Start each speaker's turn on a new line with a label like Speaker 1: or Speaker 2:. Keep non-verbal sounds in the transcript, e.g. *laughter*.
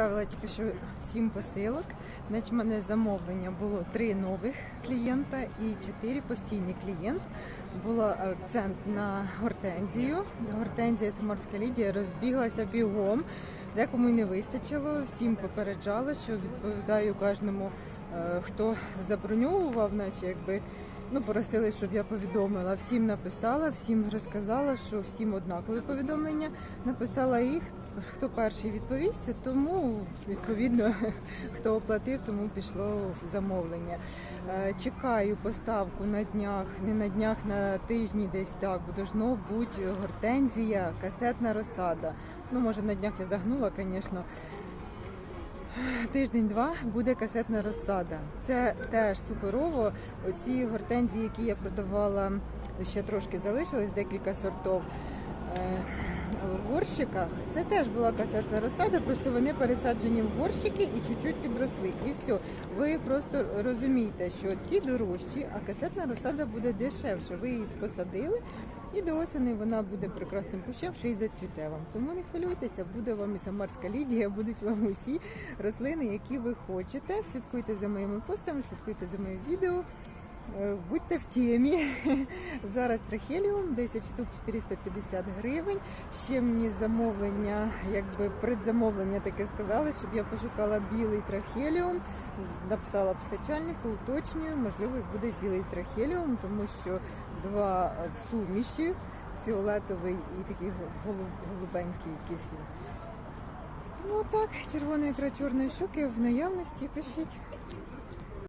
Speaker 1: відправила тільки що сім посилок. Значить, в мене замовлення було три нових клієнта і чотири постійні клієнт. Було акцент на гортензію. Гортензія Саморська Лідія розбіглася бігом. Декому й не вистачило, всім попереджала, що відповідаю кожному, е, хто заброньовував, наче якби ну просили, щоб я повідомила. Всім написала, всім розказала, що всім однакові повідомлення. Написала їх, хто перший відповісться, тому відповідно *laughs* хто оплатив, тому пішло в замовлення. Е, Чекаю поставку на днях, не на днях, на тижні десь так, бо должно бути гортензія, касетна розсада. Ну, може, на днях я загнула, звісно. Тиждень-два буде касетна розсада. Це теж суперово. Оці гортензії, які я продавала, ще трошки залишилось, декілька сортів. е, В горщиках це теж була касетна розсада, просто вони пересаджені в горщики і чуть-чуть підросли. І все. Ви просто розумієте, що ці дорожчі, а касетна розсада буде дешевше. Ви її посадили, і до осені вона буде прекрасним кущем, ще й зацвіте вам. Тому не хвилюйтеся, буде вам і самарська лідія, будуть вам усі рослини, які ви хочете. Слідкуйте за моїми постами, слідкуйте за моїм відео. Е, Будьте в темі. *laughs* Зараз трахеліум, 10 штук 450 гривень. Ще мені замовлення, якби предзамовлення таке сказали, щоб я пошукала білий трахеліум. Написала постачальнику, уточнюю, можливо, буде білий трахеліум, тому що два е, в суміші, фіолетовий і такий голубенький якийсь. Ну так, червона ікра чорної щуки в наявності пишіть.